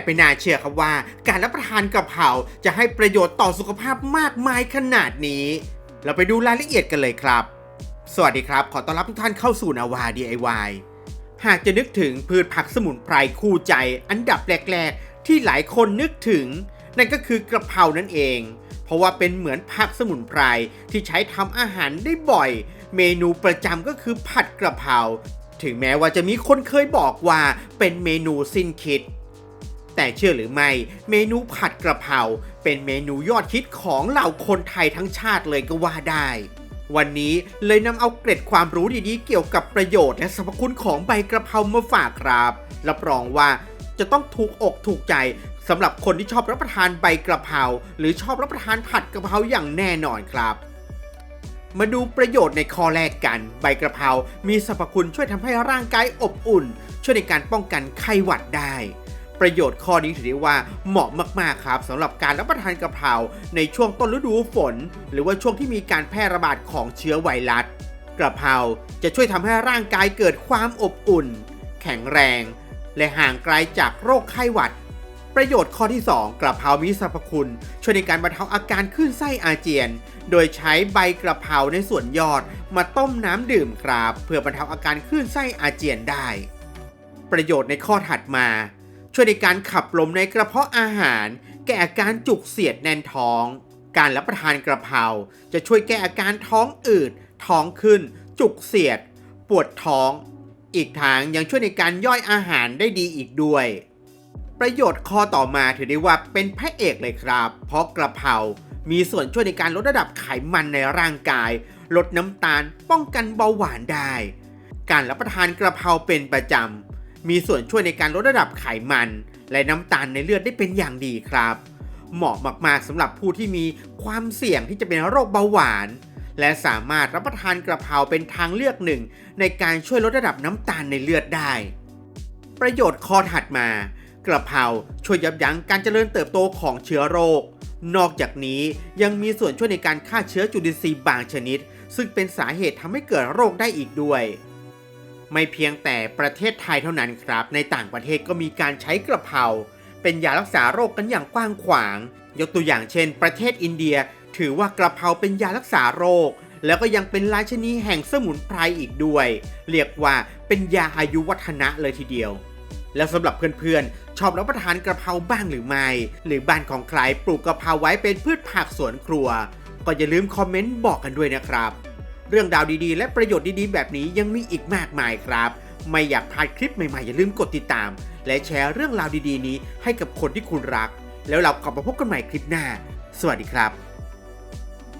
บไม่น่าเชื่อครับว่า การรับประทานกะเพราจะให้ประโยชน์ต่อสุขภาพมากมายขนาดนี้ เราไปดูรายละเอียดกันเลยครับ สวัสดีครับ ขอต้อนรับทุกท่านเข้าสู่นาวา DIY หากจะนึกถึงพืชผักสมุนไพรคู่ใจ อันดับแรกๆ ที่หลายคนนึกถึง นั่นก็คือกระเพรานั่นเอง เพราะว่าเป็นเหมือนผักสมุนไพรที่ใช้ทำอาหารได้บ่อย เมนูประจำก็คือผัดกระเพราถึงแม้ว่าจะมีคนเคยบอกว่าเป็นเมนูสิ้นคิด แต่เชื่อหรือไม่ เมนูผัดกระเพราเป็นเมนูยอดฮิตของเหล่าคนไทยทั้งชาติเลยก็ว่าได้ วันนี้เลยนำเอาเกร็ดความรู้ดีๆ เกี่ยวกับประโยชน์และสรรพคุณของใบกระเพรามาฝากครับ รับรองว่าจะต้องถูกอกถูกใจสำหรับคนที่ชอบรับประทานใบกระเพราหรือชอบรับประทานผัดกระเพราอย่างแน่นอนครับมาดูประโยชน์ในข้อแรกกัน ใบกระเพรา มีสรรพคุณช่วยทำให้ร่างกายอบอุ่น ช่วยในการป้องกันไข้หวัดได้ ประโยชน์ข้อนี้ถือได้ว่าเหมาะมากๆครับสำหรับการรับประทานกระเพราในช่วงต้นฤดูฝน หรือว่าช่วงที่มีการแพร่ระบาดของเชื้อไวรัสกระเพราจะช่วยทำให้ร่างกายเกิดความอบอุ่น แข็งแรง และห่างไกลจากโรคไข้หวัด ประโยชน์ข้อที่ 2 กระเพรามีสรรพคุณ ช่วยในการบรรเทาอาการคลื่นไส้อาเจียน โดยใช้ใบกระเพราในส่วนยอดมาต้มน้ำดื่มครับ เพื่อบรรเทาอาการคลื่นไส้อาเจียนได้ ประโยชน์ในข้อถัดมา ช่วยในการขับลมในกระเพาะอาหาร แก้อาการจุกเสียดแน่นท้อง การรับประทานกระเพราจะช่วยแก้อาการท้องอืด ท้องขึ้น จุกเสียด ปวดท้อง อีกทางยังช่วยในการย่อยอาหารได้ดีอีกด้วย ประโยชน์ข้อต่อมาถือได้ว่าเป็นพระเอกเลยครับ เพราะกระเพรามีส่วนช่วยในการลดระดับไขมันในร่างกาย ลดน้ำตาล ป้องกันเบาหวานได้ การรับประทานกระเพราเป็นประจำ มีส่วนช่วยในการลดระดับไขมัน และน้ำตาลในเลือดได้เป็นอย่างดีครับ เหมาะมากๆสำหรับผู้ที่มีความเสี่ยงที่จะเป็นโรคเบาหวาน และสามารถรับประทานกระเพราเป็นทางเลือกหนึ่ง ในการช่วยลดระดับน้ำตาลในเลือดได้ ประโยชน์ข้อถัดมา กระเพราช่วยยับยั้งการเจริญเติบโตของเชื้อโรคนอกจากนี้ยังมีส่วนช่วยในการฆ่าเชื้อจุลินทรีย์บางชนิด ซึ่งเป็นสาเหตุทำให้เกิดโรคได้อีกด้วย ไม่เพียงแต่ประเทศไทยเท่านั้นครับ ในต่างประเทศก็มีการใช้กระเพราเป็นยารักษาโรคกันอย่างกว้างขวาง ยกตัวอย่างเช่น ประเทศอินเดีย ถือว่ากระเพราเป็นยารักษาโรค แล้วก็ยังเป็นราชนีแห่งสมุนไพรอีกด้วย เรียกว่าเป็นยาอายุวัฒนะเลยทีเดียว แล้วสำหรับเพื่อนๆ ชอบรับประทานกระเพราบ้างหรือไม่ หรือบ้านของใครปลูกกระเพราไว้เป็นพืชผักสวนครัว ก็อย่าลืมคอมเมนต์บอกกันด้วยนะครับ เรื่องราวดีๆ และประโยชน์ดีๆ แบบนี้ยังมีอีกมากมายครับ ไม่อยากพลาดคลิปใหม่ๆ อย่าลืมกดติดตาม และแชร์เรื่องราวดีๆ นี้ให้กับคนที่คุณรัก แล้วเรากลับมาพบกันใหม่คลิปหน้า สวัสดีครับ